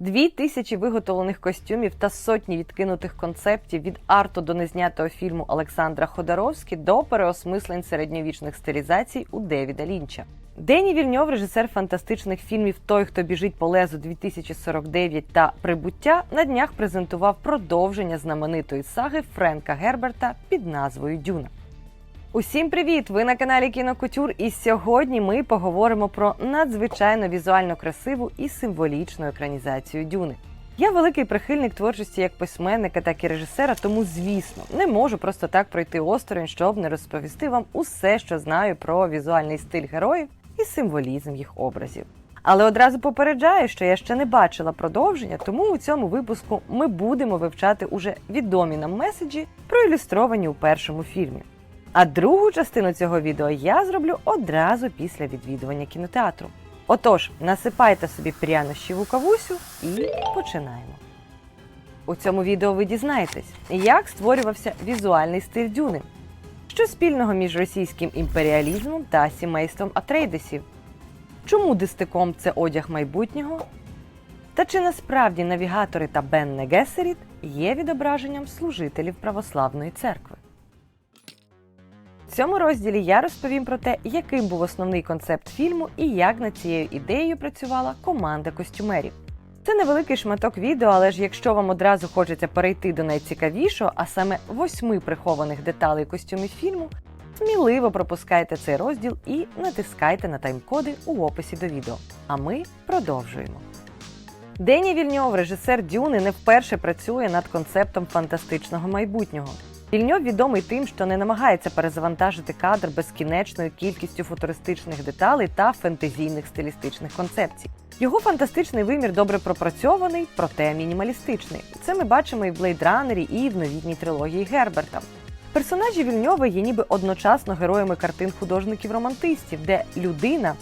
Дві тисячі виготовлених костюмів та сотні відкинутих концептів від арту до незнятого фільму Олександра Ходоровські до переосмислень середньовічних стилізацій у Девіда Лінча. Дені Вільньов, режисер фантастичних фільмів Той, хто біжить по лезу 2049 та Прибуття, на днях презентував продовження знаменитої саги Френка Герберта під назвою Дюна. Усім привіт! Ви на каналі Кінокутюр, і сьогодні ми поговоримо про надзвичайно візуально красиву і символічну екранізацію Дюни. Я великий прихильник творчості як письменника, так і режисера, тому, звісно, не можу просто так пройти осторонь, щоб не розповісти вам усе, що знаю про візуальний стиль героїв і символізм їх образів. Але одразу попереджаю, що я ще не бачила продовження, тому у цьому випуску ми будемо вивчати уже відомі нам меседжі, проілюстровані у першому фільмі. А другу частину цього відео я зроблю одразу після відвідування кінотеатру. Отож, насипайте собі прянощів у кавусю і починаємо. У цьому відео ви дізнаєтесь, як створювався візуальний стиль дюни, що спільного між російським імперіалізмом та сімейством Атрейдесів, чому дистиком це одяг майбутнього, та чи насправді навігатори та Бенне Гесеріт є відображенням служителів православної церкви. Цьому розділі я розповім про те, яким був основний концепт фільму і як над цією ідеєю працювала команда костюмерів. Це невеликий шматок відео, але ж якщо вам одразу хочеться перейти до найцікавішого, а саме восьми прихованих деталей костюмів фільму, сміливо пропускайте цей розділ і натискайте на тайм-коди у описі до відео. А ми продовжуємо. Дені Вільньов, режисер Дюни, не вперше працює над концептом фантастичного майбутнього. Вільньов відомий тим, що не намагається перезавантажити кадр безкінечною кількістю футуристичних деталей та фентезійних стилістичних концепцій. Його фантастичний вимір добре пропрацьований, проте мінімалістичний. Це ми бачимо і в Blade Runner, і в новітній трилогії Герберта. Персонажі Вільньова є ніби одночасно героями картин художників-романтистів, де людина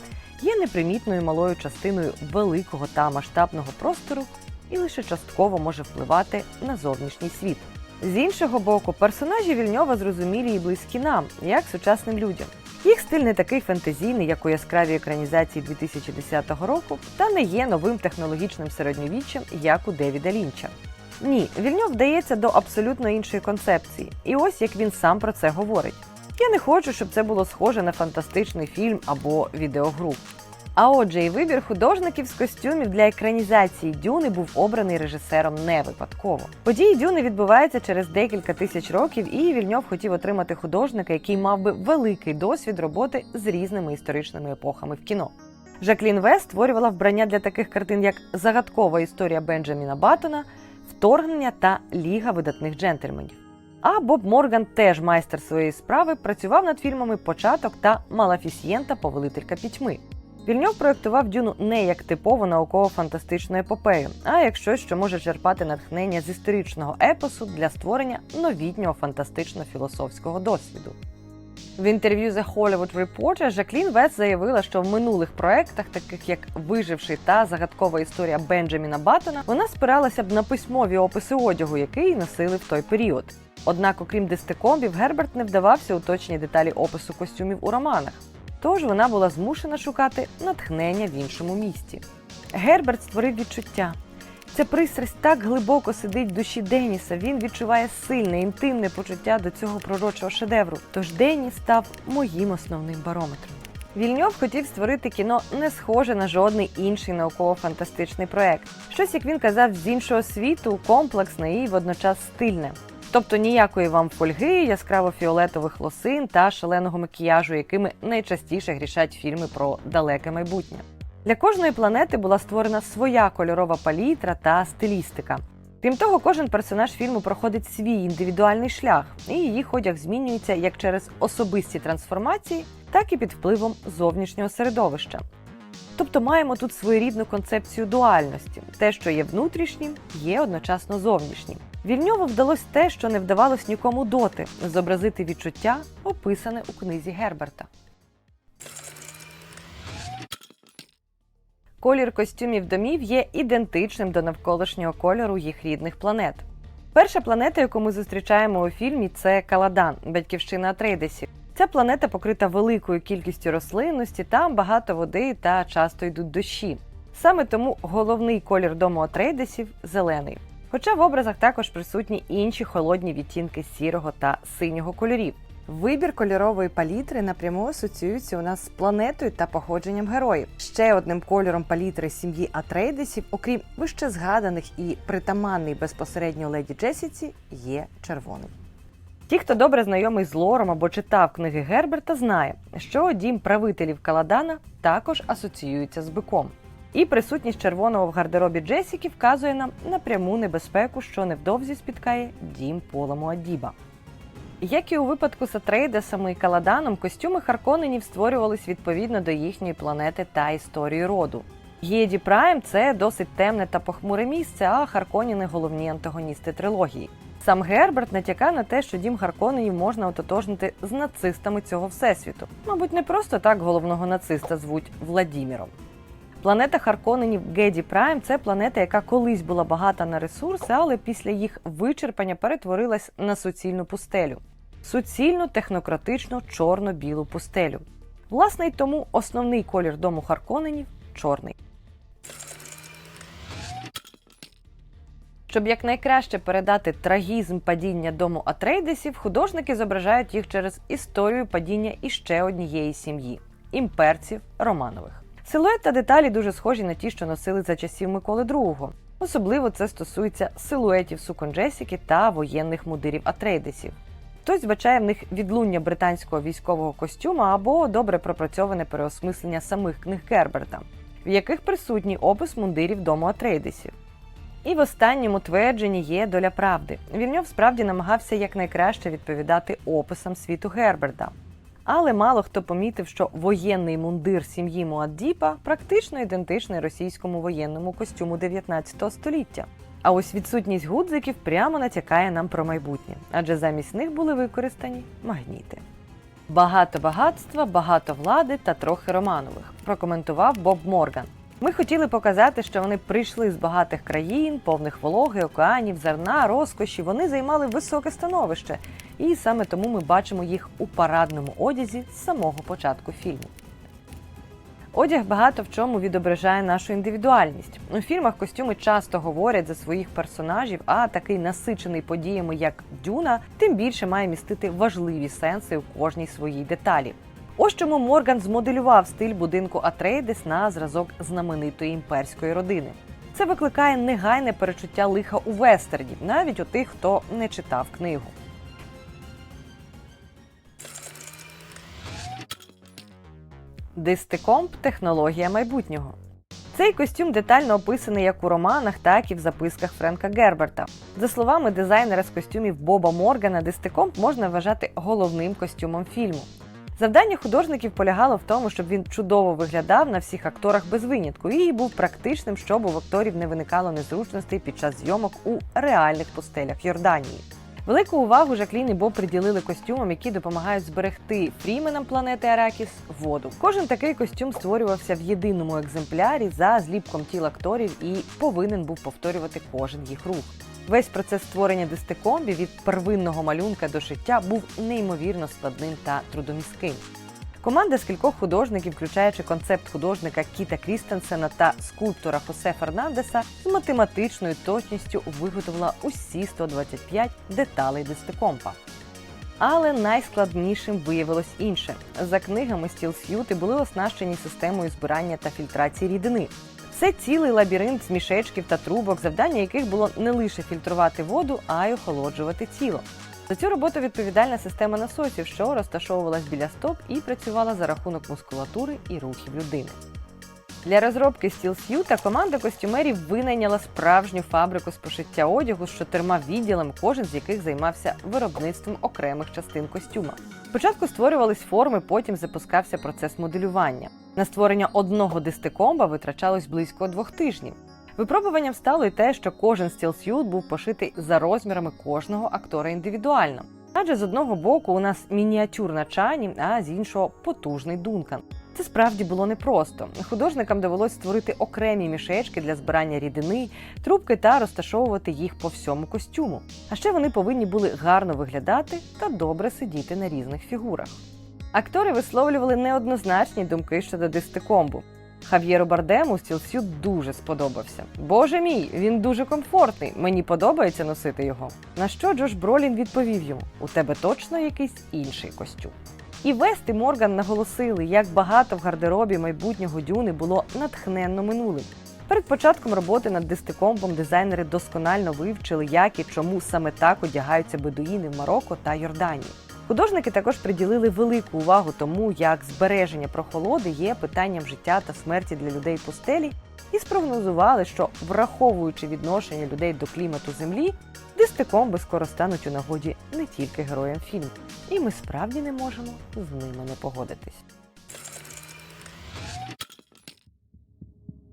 є непримітною малою частиною великого та масштабного простору і лише частково може впливати на зовнішній світ. З іншого боку, персонажі Вільньова зрозумілі і близькі нам, як сучасним людям. Їх стиль не такий фентезійний, як у яскравій екранізації 2010 року, та не є новим технологічним середньовіччям, як у Девіда Лінча. Ні, Вільньов вдається до абсолютно іншої концепції, і ось як він сам про це говорить. Я не хочу, щоб це було схоже на фантастичний фільм або відеогру. А отже, і вибір художників з костюмів для екранізації Дюни був обраний режисером не випадково. Події Дюни відбуваються через декілька тисяч років, і Вільньов хотів отримати художника, який мав би великий досвід роботи з різними історичними епохами в кіно. Жаклін Вест створювала вбрання для таких картин, як Загадкова історія Бенджаміна Баттона, Вторгнення та Ліга видатних джентльменів. А Боб Морган, теж майстер своєї справи, працював над фільмами Початок та Малафісієнта Повелителька пітьми. Вільньов проєктував Дюну не як типову науково-фантастичну епопею, а як щось, що може черпати натхнення з історичного епосу для створення новітнього фантастично-філософського досвіду. В інтерв'ю The Hollywood Reporter Жаклін Вес заявила, що в минулих проектах, таких як Виживший та загадкова історія Бенджаміна Баттона, вона спиралася б на письмові описи одягу, який носили в той період. Однак, окрім дистикомбів, Герберт не вдавався у точні деталі опису костюмів у романах. Тож вона була змушена шукати натхнення в іншому місті. Герберт створив відчуття. Ця пристрасть так глибоко сидить в душі Деніса. Він відчуває сильне інтимне почуття до цього пророчого шедевру. Тож Деніс став моїм основним барометром. Вільньов хотів створити кіно не схоже на жодний інший науково-фантастичний проект. Щось, як він казав, з іншого світу, комплексне і водночас стильне. Тобто ніякої вам фольги, яскраво-фіолетових лосин та шаленого макіяжу, якими найчастіше грішать фільми про далеке майбутнє. Для кожної планети була створена своя кольорова палітра та стилістика. Крім того, кожен персонаж фільму проходить свій індивідуальний шлях, і їх одяг змінюється як через особисті трансформації, так і під впливом зовнішнього середовища. Тобто маємо тут своєрідну концепцію дуальності: те, що є внутрішнім, є одночасно зовнішнім. Вільньову вдалося те, що не вдавалось нікому доти зобразити відчуття, описане у книзі Герберта. Колір костюмів домів є ідентичним до навколишнього кольору їх рідних планет. Перша планета, яку ми зустрічаємо у фільмі, це Каладан, батьківщина Атрейдесів. Ця планета покрита великою кількістю рослинності, там багато води та часто йдуть дощі. Саме тому головний колір дому Атрейдесів зелений. Хоча в образах також присутні інші холодні відтінки сірого та синього кольорів. Вибір кольорової палітри напряму асоціюється у нас з планетою та походженням героїв. Ще одним кольором палітри сім'ї Атрейдесів, окрім вище згаданих і притаманний безпосередньо леді Джесіці, є червоний. Ті, хто добре знайомий з лором або читав книги Герберта, знає, що дім правителів Каладана також асоціюється з биком. І присутність червоного в гардеробі Джесіки вказує нам на пряму небезпеку, що невдовзі спіткає дім Пола Муаддіба. Як і у випадку з Атрейдесами і Каладаном, костюми Харконенів створювались відповідно до їхньої планети та історії роду. Єді Прайм це досить темне та похмуре місце, а Харконіни головні антагоністи трилогії. Сам Герберт натякає на те, що дім Харконенів можна ототожнити з нацистами цього всесвіту. Мабуть, не просто так головного нациста звуть Владіміром. Планета Харконенів Геді Прайм це планета, яка колись була багата на ресурси, але після їх вичерпання перетворилась на суцільну пустелю. Суцільну, технократичну, чорно-білу пустелю. Власне, й тому основний колір дому Харконенів чорний. Щоб якнайкраще передати трагізм падіння дому Атрейдесів, художники зображають їх через історію падіння іще однієї сім'ї імперців Романових. Силует та деталі дуже схожі на ті, що носили за часів Миколи II. Особливо це стосується силуетів сукон Джесіки та воєнних мудирів Атрейдесів. Хтось бачає в них відлуння британського військового костюма або добре пропрацьоване переосмислення самих книг Герберта, в яких присутній опис мундирів дому Атрейдесів. І в останньому твердженні є доля правди. Вільньов справді намагався якнайкраще відповідати описам світу Герберта. Але мало хто помітив, що воєнний мундир сім'ї Муаддіпа практично ідентичний російському воєнному костюму 19 століття. А ось відсутність гудзиків прямо натякає нам про майбутнє, адже замість них були використані магніти. Багато багатства, багато влади та трохи Романових, прокоментував Боб Морган. Ми хотіли показати, що вони прийшли з багатих країн, повних вологи, океанів, зерна, розкоші. Вони займали високе становище, і саме тому ми бачимо їх у парадному одязі з самого початку фільму. Одяг багато в чому відображає нашу індивідуальність. У фільмах костюми часто говорять за своїх персонажів, а такий насичений подіями, як Дюна, тим більше має містити важливі сенси у кожній своїй деталі. Ось чому Морган змоделював стиль будинку Атрейдес на зразок знаменитої імперської родини. Це викликає негайне перечуття лиха у вестерні, навіть у тих, хто не читав книгу. Дистикомп технологія майбутнього. Цей костюм детально описаний як у романах, так і в записках Френка Герберта. За словами дизайнера з костюмів Боба Моргана, дистикомп можна вважати головним костюмом фільму. Завдання художників полягало в тому, щоб він чудово виглядав на всіх акторах без винятку і був практичним, щоб у акторів не виникало незручностей під час зйомок у реальних пустелях Йорданії. Велику увагу Жаклін і Боб приділили костюмам, які допомагають зберегти фріменам планети Аракіс воду. Кожен такий костюм створювався в єдиному екземплярі за зліпком тіл акторів і повинен був повторювати кожен їх рух. Весь процес створення дистикомбі від первинного малюнка до шиття був неймовірно складним та трудомістким. Команда з кількох художників, включаючи концепт художника Кіта Крістенсена та скульптора Хосе Фернандеса, з математичною точністю виготовила усі 125 деталей дистикомпа. Але найскладнішим виявилось інше. За книгами стілс'юти були оснащені системою збирання та фільтрації рідини. Це цілий лабіринт з мішечків та трубок, завдання яких було не лише фільтрувати воду, а й охолоджувати тіло. За цю роботу відповідальна система насосів, що розташовувалась біля стоп і працювала за рахунок мускулатури і рухів людини. Для розробки стілс'юта команда костюмерів винайняла справжню фабрику з пошиття одягу з чотирма відділами, кожен з яких займався виробництвом окремих частин костюма. Спочатку створювались форми, потім запускався процес моделювання. На створення одного дистикомба витрачалось близько двох тижнів. Випробуванням стало й те, що кожен стілс'ют був пошитий за розмірами кожного актора індивідуально. Адже з одного боку у нас мініатюрна чані, а з іншого потужний Дункан. Це справді було непросто. Художникам довелось створити окремі мішечки для збирання рідини, трубки та розташовувати їх по всьому костюму. А ще вони повинні були гарно виглядати та добре сидіти на різних фігурах. Актори висловлювали неоднозначні думки щодо дистикомбу. Хав'єру Бардему стілсют дуже сподобався. Боже мій, він дуже комфортний. Мені подобається носити його. На що Джош Бролін відповів йому: у тебе точно якийсь інший костюм. І Вест і Морган наголосили, як багато в гардеробі майбутнього дюни було натхненно минулим. Перед початком роботи над дистикомпом дизайнери досконально вивчили, як і чому саме так одягаються бедуїни в Марокко та Йорданії. Художники також приділили велику увагу тому, як збереження прохолоди є питанням життя та смерті для людей пустелі, і спрогнозували, що враховуючи відношення людей до клімату землі, дистикомби скоро стануть у нагоді не тільки героям фільму. І ми справді не можемо з ними не погодитись.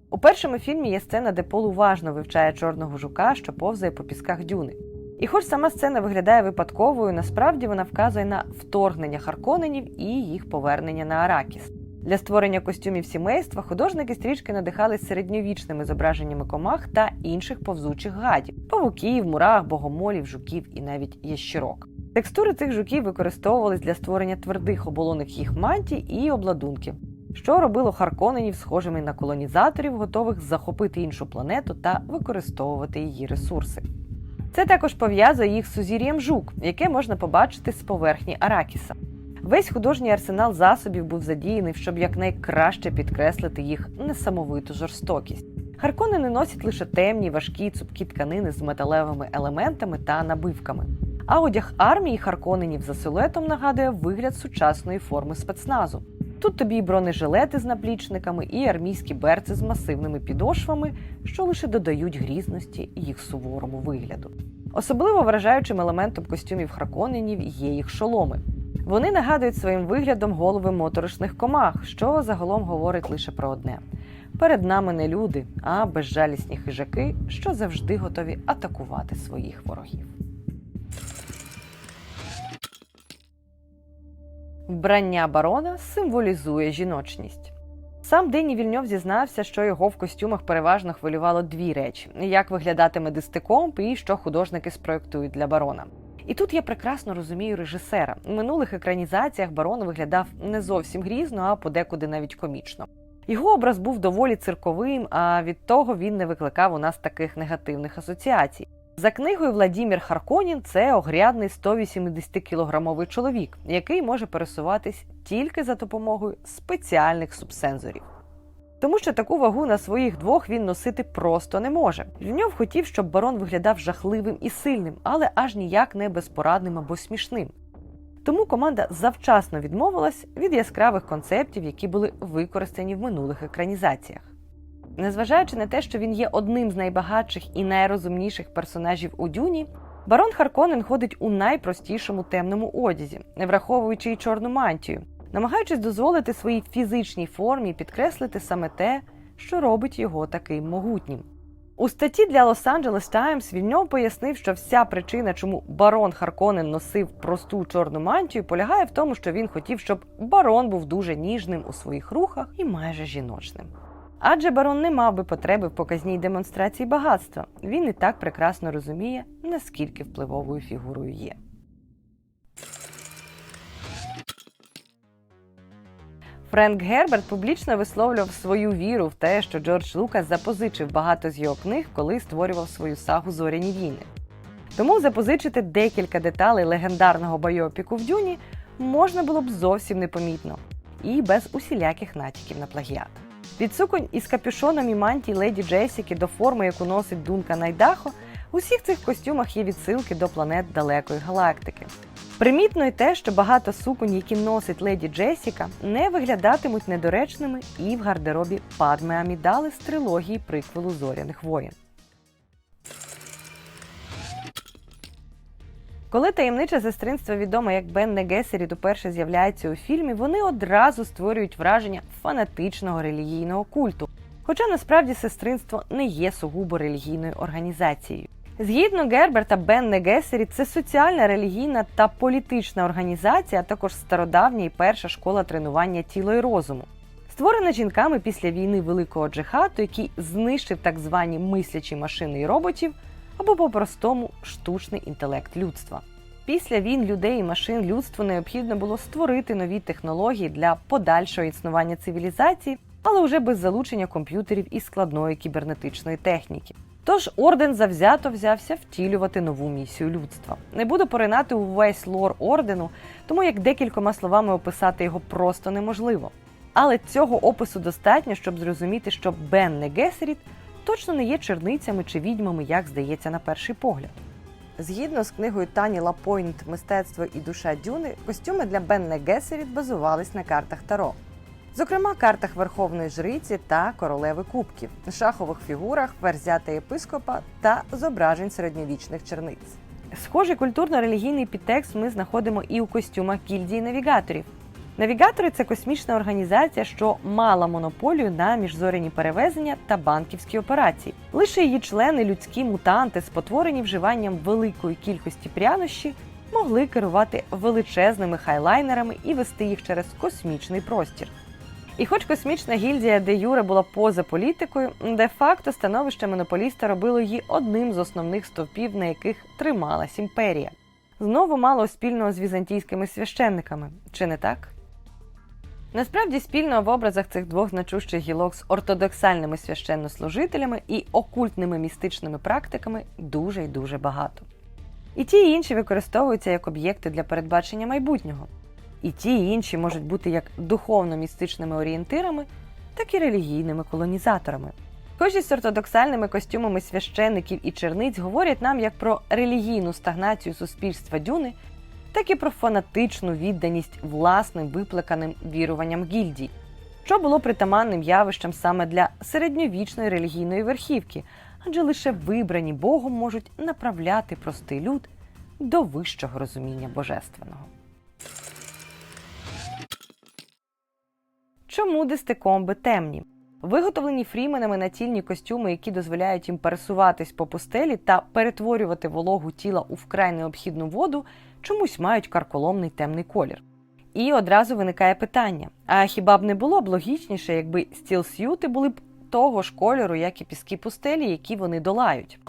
У першому фільмі є сцена, де Пол уважно вивчає чорного жука, що повзає по пісках дюни. І хоч сама сцена виглядає випадковою, насправді вона вказує на вторгнення Харконенів і їх повернення на Аракіс. Для створення костюмів сімейства художники стрічки надихались середньовічними зображеннями комах та інших повзучих гадів павуків, мурах, богомолів, жуків і навіть ящірок. Текстури цих жуків використовувались для створення твердих оболоних їх мантій і обладунків, що робило Харконенів схожими на колонізаторів, готових захопити іншу планету та використовувати її ресурси. Це також пов'язує їх з сузір'ям жук, яке можна побачити з поверхні Аракіса. Весь художній арсенал засобів був задіяний, щоб якнайкраще підкреслити їх несамовиту жорстокість. Харконени носять лише темні, важкі, цупкі тканини з металевими елементами та набивками. А одяг армії Харконенів за силуетом нагадує вигляд сучасної форми спецназу. Тут тобі і бронежилети з наплічниками, і армійські берці з масивними підошвами, що лише додають грізності їх суворому вигляду. Особливо вражаючим елементом костюмів Харконенів є їх шоломи. Вони нагадують своїм виглядом голови моторошних комах, що загалом говорить лише про одне: перед нами не люди, а безжалісні хижаки, що завжди готові атакувати своїх ворогів. Вбрання барона символізує жіночність. Сам Дені Вільньов зізнався, що його в костюмах переважно хвилювало дві речі: як виглядатиме дистикомп і що художники спроектують для барона. І тут я прекрасно розумію режисера. У минулих екранізаціях барон виглядав не зовсім грізно, а подекуди навіть комічно. Його образ був доволі цирковим, а від того він не викликав у нас таких негативних асоціацій. За книгою Владімір Харконін це огрядний 180-кілограмовий чоловік, який може пересуватись тільки за допомогою спеціальних субсензорів. Тому що таку вагу на своїх двох він носити просто не може. Львньов хотів, щоб барон виглядав жахливим і сильним, але аж ніяк не безпорадним або смішним. Тому команда завчасно відмовилась від яскравих концептів, які були використані в минулих екранізаціях. Незважаючи на те, що він є одним з найбагатших і найрозумніших персонажів у Дюні, барон Харконен ходить у найпростішому темному одязі, не враховуючи й чорну мантію, намагаючись дозволити своїй фізичній формі підкреслити саме те, що робить його таким могутнім. У статті для Los Angeles Times Вільньов пояснив, що вся причина, чому барон Харконен носив просту чорну мантію, полягає в тому, що він хотів, щоб барон був дуже ніжним у своїх рухах і майже жіночним. Адже барон не мав би потреби в показній демонстрації багатства. Він і так прекрасно розуміє, наскільки впливовою фігурою є. Френк Герберт публічно висловлював свою віру в те, що Джордж Лукас запозичив багато з його книг, коли створював свою сагу Зоряні війни. Тому запозичити декілька деталей легендарного байопіку в Дюні можна було б зовсім непомітно і без усіляких натяків на плагіат. Від суконь із капюшоном і мантій леді Джесіки до форми, яку носить Дунка Найдахо, у всіх цих костюмах є відсилки до планет далекої галактики. Примітно й те, що багато суконь, які носить леді Джесіка, не виглядатимуть недоречними і в гардеробі Падме Амідали з трилогії приквелу зоряних воїн. Коли таємниче сестринство відомо як Бенне Гесеріт уперше з'являється у фільмі, вони одразу створюють враження фанатичного релігійного культу. Хоча насправді сестринство не є сугубо релігійною організацією. Згідно Герберта, Бенне Гесеріт – це соціальна, релігійна та політична організація, а також стародавня і перша школа тренування тіла і розуму. Створена жінками після війни Великого Джихату, який знищив так звані мислячі машини і роботів, або по-простому штучний інтелект людства. Після війн людей і машин людству необхідно було створити нові технології для подальшого існування цивілізації, але вже без залучення комп'ютерів і складної кібернетичної техніки. Тож орден завзято взявся втілювати нову місію людства. Не буду поринати увесь лор ордену, тому як декількома словами описати його просто неможливо. Але цього опису достатньо, щоб зрозуміти, що Бенне Гесеріт точно не є черницями чи відьмами, як здається на перший погляд. Згідно з книгою Тані Лапойнт Мистецтво і душа Дюни, костюми для Бенне Гесеріт базувались на картах Таро. Зокрема, картах Верховної Жриці та королеви Кубків, шахових фігурах, верзята єпископа та зображень середньовічних черниць. Схожий культурно-релігійний підтекст ми знаходимо і у костюмах гільдії навігаторів. Навігатори це космічна організація, що мала монополію на міжзоряні перевезення та банківські операції. Лише її члени, людські мутанти, спотворені вживанням великої кількості прянощі, могли керувати величезними хайлайнерами і вести їх через космічний простір. І хоч космічна гільдія де Юре була поза політикою, де-факто становище монополіста робило її одним з основних стовпів, на яких трималась імперія. Знову мало спільного з візантійськими священниками, чи не так? Насправді спільного в образах цих двох значущих гілок з ортодоксальними священнослужителями і окультними містичними практиками дуже й дуже багато. І ті і інші використовуються як об'єкти для передбачення майбутнього. І ті і інші можуть бути як духовно-містичними орієнтирами, так і релігійними колонізаторами. Схожість з ортодоксальними костюмами священників і черниць говорять нам як про релігійну стагнацію суспільства дюни, так і про фанатичну відданість власним виплеканим віруванням гільдій, що було притаманним явищем саме для середньовічної релігійної верхівки, адже лише вибрані Богом можуть направляти простий люд до вищого розуміння божественного. Чому дистикомби темні? Виготовлені фріменами націльні костюми, які дозволяють їм пересуватись по пустелі та перетворювати вологу тіла у вкрай необхідну воду, чомусь мають карколомний темний колір. І одразу виникає питання: а хіба б не було б логічніше, якби стілс'юти були б того ж кольору, як і піски пустелі, які вони долають?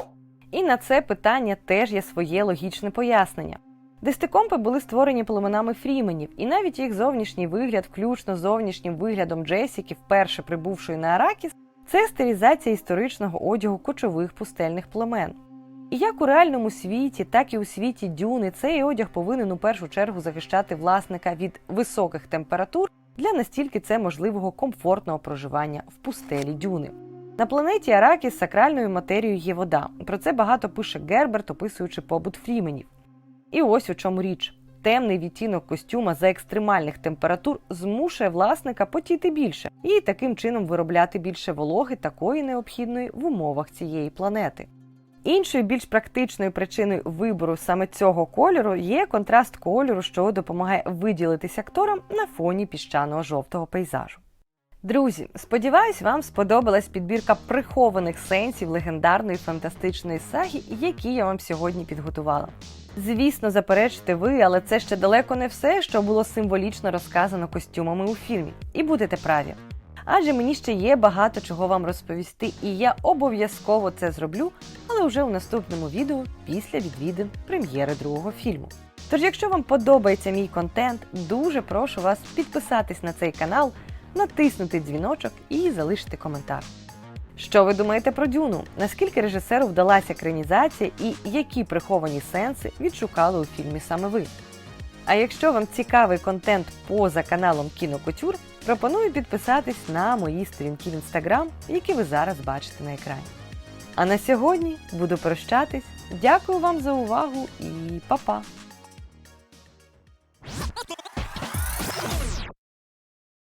І на це питання теж є своє логічне пояснення. Дистикомпи були створені племенами фріменів, і навіть їх зовнішній вигляд, включно зовнішнім виглядом Джесіки, вперше прибувшої на Аракіс, це стилізація історичного одягу кочових пустельних племен. І як у реальному світі, так і у світі дюни цей одяг повинен у першу чергу захищати власника від високих температур для настільки це можливого комфортного проживання в пустелі дюни. На планеті Аракіс сакральною матерією є вода. Про це багато пише Герберт, описуючи побут фріменів. І ось у чому річ. Темний відтінок костюма за екстремальних температур змушує власника потіти більше і таким чином виробляти більше вологи такої необхідної в умовах цієї планети. Іншою більш практичною причиною вибору саме цього кольору є контраст кольору, що допомагає виділитись акторам на фоні піщаного жовтого пейзажу. Друзі, сподіваюсь, вам сподобалась підбірка прихованих сенсів легендарної фантастичної саги, які я вам сьогодні підготувала. Звісно, заперечите ви, але це ще далеко не все, що було символічно розказано костюмами у фільмі. І будете праві. Адже мені ще є багато чого вам розповісти, і я обов'язково це зроблю, але вже у наступному відео після відвідин прем'єри другого фільму. Тож, якщо вам подобається мій контент, дуже прошу вас підписатись на цей канал, натиснути дзвіночок і залишити коментар. Що ви думаєте про Дюну? Наскільки режисеру вдалася екранізація і які приховані сенси відшукали у фільмі саме ви? А якщо вам цікавий контент поза каналом Кінокутюр, пропоную підписатись на мої сторінки в інстаграм, які ви зараз бачите на екрані. А на сьогодні буду прощатись. Дякую вам за увагу і па-па!